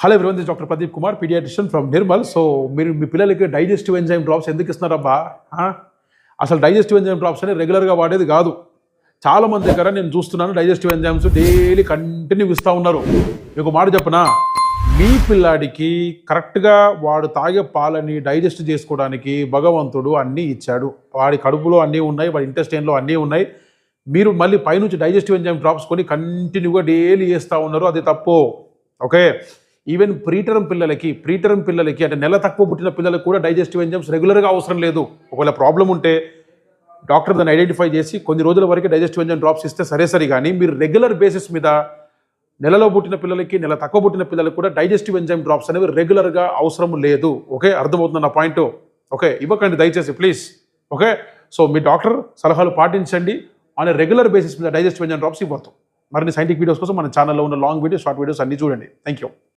Hello ఎవరి this doctor Pradeep Kumar paediatrician from Nirmal so మీరు మీ పిల్లలకి డైజెస్టివ్ ఎంజైమ్ డ్రాప్స్ ఎందుకు ఇస్తున్నారబ్బా? అసలు డైజెస్టివ్ ఎంజైమ్ డ్రాప్స్ అనేది రెగ్యులర్గా వాడేది కాదు. చాలా మంది దగ్గర నేను చూస్తున్నాను డైజెస్టివ్ ఎంజైమ్స్ డైలీ కంటిన్యూ ఇస్తూ ఉన్నారు. మీకు మాట చెప్పనా? మీ పిల్లాడికి కరెక్ట్గా వాడు తాగే పాలని డైజెస్ట్ చేసుకోవడానికి భగవంతుడు అన్నీ ఇచ్చాడు. వాడి కడుపులో అన్నీ ఉన్నాయి వాడి ఇంటెస్టైన్లో అన్నీ ఉన్నాయి. మీరు మళ్ళీ పైనుంచి డైజెస్టివ్ ఎంజైమ్ డ్రాప్స్ కొని కంటిన్యూగా డైలీ చేస్తూ ఉన్నారు అది తప్పు. ఓకే ఈవెన్ ప్రీటరం పిల్లలకి ప్రీటరం పిల్లలకి అంటే నెల తక్కువ పుట్టిన పిల్లలకు కూడా డైజెస్టివ్ ఎంజైమ్స్ రెగ్యులర్గా అవసరం లేదు. ఒకవేళ ప్రాబ్లం ఉంటే డాక్టర్ దాన్ని ఐడెంటిఫై చేసి కొన్ని రోజుల వరకు డైజెస్టివ్ ఎంజైమ్ డ్రాప్స్ ఇస్తే సరే సరి కానీ మీరు రెగ్యులర్ బేసిస్ మీద నెలలో పుట్టిన పిల్లలకి నెల తక్కువ పుట్టిన పిల్లలకు కూడా డైజెస్టివ్ ఎంజైమ్ డ్రాప్స్ అనేవి రెగ్యులర్గా అవసరం లేదు. ఓకే? అర్థమవుతుంది నా పాయింట్ ఓకే? ఇవ్వకండి దయచేసి ప్లీజ్ ఓకే? సో మీ డాక్టర్ సలహాలు పాటించండి. ఆన్ రెగ్యులర్ బేసిస్ మీద డైజెస్టివ్ ఎంజైమ్ డ్రాప్స్ ఇవ్వద్దు. మరిన్ని సైంటిఫిక్ వీడియోస్ కోసం మన ఛానల్లో ఉన్న లాంగ్ వీడియోస్ షార్ట్ వీడియోస్ అన్ని చూడండి. Thank you